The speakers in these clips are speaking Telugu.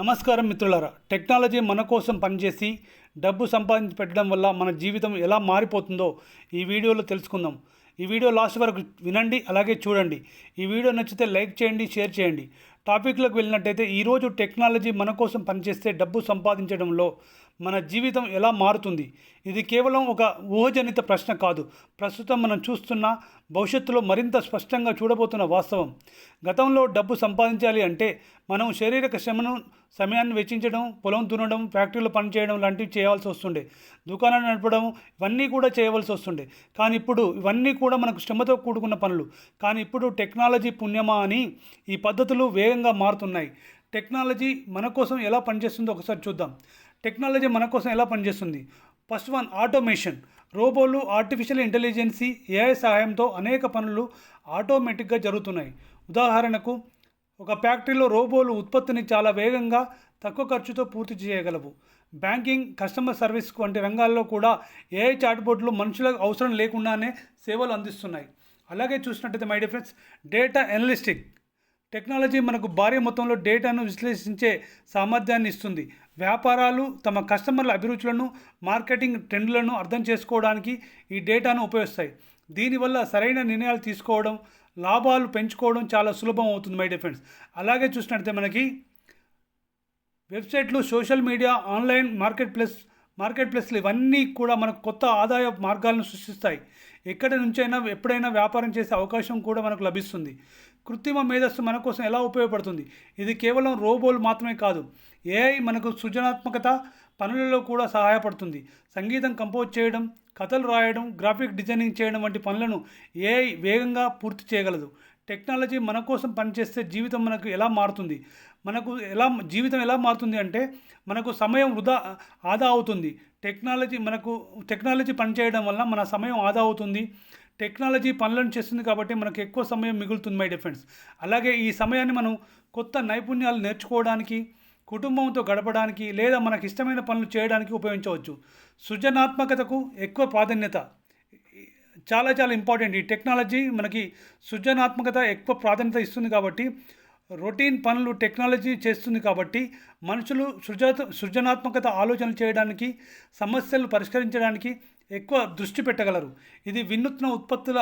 నమస్కారం మిత్రులారా. టెక్నాలజీ మన కోసం పనిచేసి డబ్బు సంపాదించి పెట్టడం వల్ల మన జీవితం ఎలా మారిపోతుందో ఈ వీడియోలో తెలుసుకుందాం. ఈ వీడియో లాస్ట్ వరకు వినండి అలాగే చూడండి. ఈ వీడియో నచ్చితే లైక్ చేయండి షేర్ చేయండి. టాపిక్లోకి వెళ్ళినట్టయితే ఈరోజు టెక్నాలజీ మన కోసం పనిచేస్తే డబ్బు సంపాదించడంలో మన జీవితం ఎలా మారుతుంది? ఇది కేవలం ఒక ఊహజనిత ప్రశ్న కాదు. ప్రస్తుతం మనం చూస్తున్న భవిష్యత్తులో మరింత స్పష్టంగా చూడబోతున్న వాస్తవం. గతంలో డబ్బు సంపాదించాలి అంటే మనం శారీరక శ్రమను సమయాన్ని వెచ్చించడం పొలం దున్నడం ఫ్యాక్టరీలో పనిచేయడం లాంటివి చేయాల్సి వస్తుండే. దుకాణాలు నడపడం ఇవన్నీ కూడా చేయవలసి వస్తుండే. కానీ ఇప్పుడు ఇవన్నీ కూడా మనకు శ్రమతో కూడుకున్న పనులు. కానీ ఇప్పుడు టెక్నాలజీ పుణ్యమా అని ఈ పద్ధతులు వేగంగా మారుతున్నాయి. టెక్నాలజీ మన కోసం ఎలా పనిచేస్తుందో ఒకసారి చూద్దాం. టెక్నాలజీ మన కోసం ఎలా పనిచేస్తుంది? First one automation. రోబోలు ఆర్టిఫిషియల్ ఇంటెలిజెన్సీ ఏఐ సహాయంతో అనేక పనులు ఆటోమేటిక్గా జరుగుతున్నాయి. ఉదాహరణకు ఒక ఫ్యాక్టరీలో రోబోలు ఉత్పత్తిని చాలా వేగంగా తక్కువ ఖర్చుతో పూర్తి చేయగలవు. బ్యాంకింగ్ కస్టమర్ సర్వీస్ వంటి రంగాల్లో కూడా ఏఐ చాట్బోర్డులు మనుషులకు అవసరం లేకుండానే సేవలు అందిస్తున్నాయి. అలాగే చూసినట్టయితే my difference data analytic. Technology మనకు భారీ మొత్తంలో డేటాను విశ్లేషించే సామర్థ్యాన్ని ఇస్తుంది. వ్యాపారాలు తమ కస్టమర్ల అభిరుచులను మార్కెటింగ్ ట్రెండ్లను అర్థం చేసుకోవడానికి ఈ డేటాను ఉపయోగిస్తాయి. దీనివల్ల సరైన నిర్ణయాలు తీసుకోవడం లాభాలు పెంచుకోవడం చాలా సులభం అవుతుంది మై డిఫరెండ్స్ అలాగే చూసినట్లయితే మనకి వెబ్సైట్లు social media online market place market ప్లేస్లు ఇవన్నీ కూడా మనకు కొత్త ఆదాయ మార్గాలను సృష్టిస్తాయి. ఎక్కడి నుంచైనా ఎప్పుడైనా వ్యాపారం చేసే అవకాశం కూడా మనకు లభిస్తుంది. కృత్రిమ మేధస్సు మన కోసం ఎలా ఉపయోగపడుతుంది? ఇది కేవలం రోబోలు మాత్రమే కాదు ఏఐ మనకు సృజనాత్మకత పనులలో కూడా సహాయపడుతుంది. సంగీతం కంపోజ్ చేయడం కథలు రాయడం గ్రాఫిక్ డిజైనింగ్ చేయడం వంటి పనులను ఏఐ వేగంగా పూర్తి చేయగలదు. టెక్నాలజీ మన కోసం పనిచేస్తే జీవితం మనకు ఎలా మారుతుంది? మనకు ఎలా జీవితం ఎలా మారుతుంది అంటే మనకు సమయం వృధా ఆదా అవుతుంది. టెక్నాలజీ మనకు టెక్నాలజీ పనిచేయడం వల్ల మన సమయం ఆదా అవుతుంది. టెక్నాలజీ పనులను చేస్తుంది కాబట్టి మనకు ఎక్కువ సమయం మిగులుతుంది మై డిఫెండ్స్ అలాగే ఈ సమయాన్ని మనం కొత్త నైపుణ్యాలు నేర్చుకోవడానికి కుటుంబంతో గడపడానికి లేదా మనకు ఇష్టమైన పనులు చేయడానికి ఉపయోగించవచ్చు. సృజనాత్మకతకు ఎక్కువ ప్రాధాన్యత. చాలా చాలా ఇంపార్టెంట్ ఈ టెక్నాలజీ మనకి సృజనాత్మకత ఎక్కువ ప్రాధాన్యత ఇస్తుంది కాబట్టి రొటీన్ పనులు టెక్నాలజీ చేస్తుంది కాబట్టి మనుషులు సృజాత సృజనాత్మకత ఆలోచనలు చేయడానికి సమస్యలు పరిష్కరించడానికి ఎక్కువ దృష్టి పెట్టగలరు. ఇది వినూత్న ఉత్పత్తుల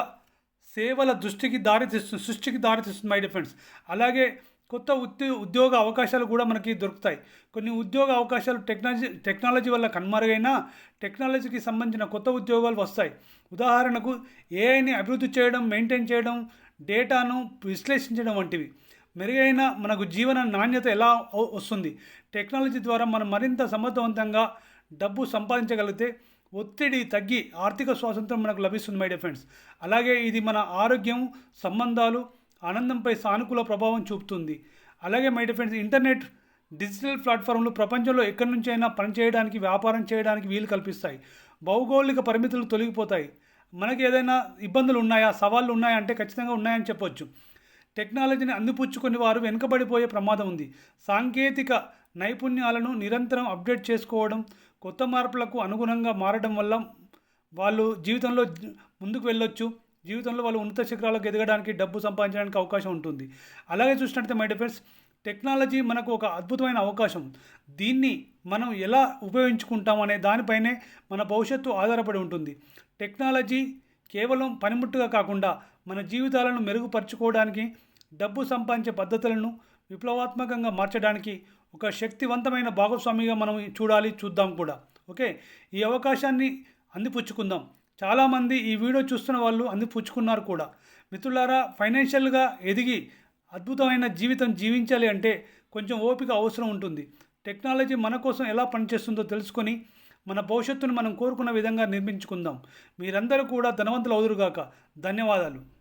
సేవల దృష్టికి దారితీస్తుంది సృష్టికి దారితీస్తుంది మై డిఫెండ్స్ అలాగే కొత్త ఉద్యో ఉద్యోగ అవకాశాలు కూడా మనకి దొరుకుతాయి. కొన్ని ఉద్యోగ అవకాశాలు టెక్నాలజీ టెక్నాలజీ వల్ల కనుమరుగైనా టెక్నాలజీకి సంబంధించిన కొత్త ఉద్యోగాలు వస్తాయి. ఉదాహరణకు ఏఐని అభివృద్ధి చేయడం మెయింటైన్ చేయడం డేటాను విశ్లేషించడం వంటివి. మెరుగైన మనకు జీవన నాణ్యత ఎలా వస్తుంది? టెక్నాలజీ ద్వారా మనం మరింత సమర్థవంతంగా డబ్బు సంపాదించగలిగితే ఒత్తిడి తగ్గి ఆర్థిక స్వాతంత్రం మనకు లభిస్తుంది మై డిఫెండ్స్ అలాగే ఇది మన ఆరోగ్యం సంబంధాలు ఆనందంపై సానుకూల ప్రభావం చూపుతుంది. అలాగే మై ఫ్రెండ్స్ ఇంటర్నెట్ డిజిటల్ ప్లాట్ఫామ్లు ప్రపంచంలో ఎక్కడి నుంచైనా పనిచేయడానికి వ్యాపారం చేయడానికి వీలు కల్పిస్తాయి. భౌగోళిక పరిమితులు తొలగిపోతాయి. మనకి ఏదైనా ఇబ్బందులు ఉన్నాయా సవాళ్ళు ఉన్నాయా అంటే ఖచ్చితంగా ఉన్నాయని చెప్పొచ్చు. టెక్నాలజీని అందిపుచ్చుకుని వారు వెనుకబడిపోయే ప్రమాదం ఉంది. సాంకేతిక నైపుణ్యాలను నిరంతరం అప్డేట్ చేసుకోవడం కొత్త మార్పులకు అనుగుణంగా మారడం వల్ల వాళ్ళు జీవితంలో ముందుకు వెళ్ళొచ్చు. జీవితంలో వాళ్ళు ఉన్నత శిఖరాలకు ఎదగడానికి డబ్బు సంపాదించడానికి అవకాశం ఉంటుంది. అలాగే చూసినట్లయితే మై డిఫెన్స్ టెక్నాలజీ మనకు ఒక అద్భుతమైన అవకాశం. దీన్ని మనం ఎలా ఉపయోగించుకుంటాం అనే దానిపైనే మన భవిష్యత్తు ఆధారపడి ఉంటుంది. టెక్నాలజీ కేవలం పనిముట్టుగా కాకుండా మన జీవితాలను మెరుగుపరుచుకోవడానికి డబ్బు సంపాదించే పద్ధతులను విప్లవాత్మకంగా మార్చడానికి ఒక శక్తివంతమైన భాగస్వామిగా మనం చూడాలి చూద్దాం కూడా. ఓకే? ఈ అవకాశాన్ని అందిపుచ్చుకుందాం. చాలామంది ఈ వీడియో చూస్తున్న వాళ్ళు అందిపుచ్చుకున్నారు కూడా. మిత్రులారా ఫైనాన్షియల్గా ఎదిగి అద్భుతమైన జీవితం జీవించాలి అంటే కొంచెం ఓపిక అవసరం ఉంటుంది. టెక్నాలజీ మన కోసం ఎలా పనిచేస్తుందో తెలుసుకొని మన భవిష్యత్తును మనం కోరుకున్న విధంగా నిర్మించుకుందాం. మీరందరూ కూడా ధనవంతులు అవుదురుగాక ధన్యవాదాలు.